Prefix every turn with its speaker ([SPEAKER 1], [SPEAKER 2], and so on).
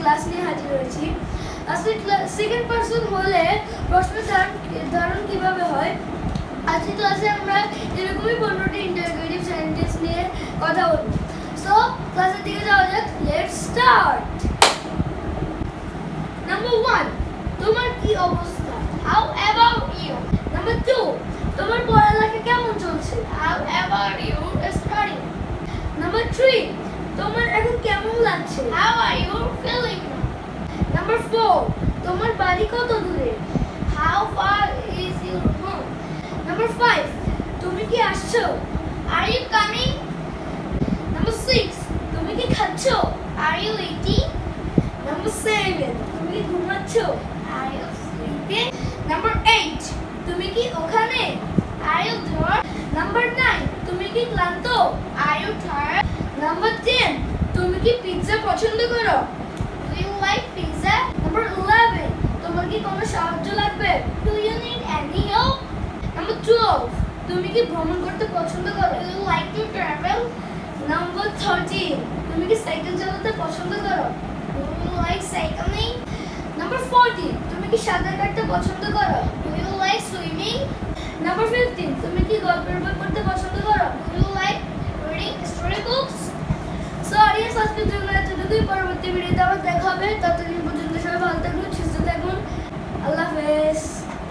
[SPEAKER 1] Class নিয়ে হাজির হয়েছি। আজকে সেকেন্ড পার্সন হলে প্রশ্ন ধারণ কীভাবে হয়? আজকে ক্লাসে আমরা এরকমই পনেরোটি ইন্টারগ্রেটিভ সেন্টেন্স নিয়ে কথা বলব। সো ক্লাসের দিকে যাওয়া যাক। লেটস স্টার্ট নাম্বার ওয়ান তোমার কি অবস্থা?
[SPEAKER 2] How about you
[SPEAKER 1] number two তোমার পড়ালেখা কেমন চলছে?
[SPEAKER 2] How about you study
[SPEAKER 1] number three তোমার এখন কেমন লাগছে
[SPEAKER 2] how are you feeling
[SPEAKER 1] number তোমার বাড়ি কত দূরে?
[SPEAKER 2] How far is your home
[SPEAKER 1] number five তুমি কি আসছো?
[SPEAKER 2] Are you coming
[SPEAKER 1] number six তুমি কি খাচ্ছো?
[SPEAKER 2] Are you eating
[SPEAKER 1] number seven তুমি কি ঘুমাচ্ছ?
[SPEAKER 2] Are you sleeping
[SPEAKER 1] number eight তুমি কি ওখানে?
[SPEAKER 2] Are you there
[SPEAKER 1] number nine তুমি কি ক্লান্ত?
[SPEAKER 2] Are you tired
[SPEAKER 1] number ten তুমি কি পিৎজা পছন্দ করো? কোনো সাহায্য লাগবে?
[SPEAKER 2] Do you need any help
[SPEAKER 1] number 12 তুমি কি ভ্রমণ করতে পছন্দ করো?
[SPEAKER 2] You like to travel
[SPEAKER 1] number 13 তুমি কি সাইকেল চালাতে পছন্দ করো?
[SPEAKER 2] ইউ লাইক সাইক্লিং
[SPEAKER 1] নাম্বার 14 তুমি কি সাঁতার কাটতে পছন্দ করো?
[SPEAKER 2] ইউ লাইক সুইমিং
[SPEAKER 1] নাম্বার 15 তুমি কি গল্পের বই পড়তে পছন্দ করো?
[SPEAKER 2] You like reading story books
[SPEAKER 1] so audience আজকের জন্য এতটুকুই। পড়ব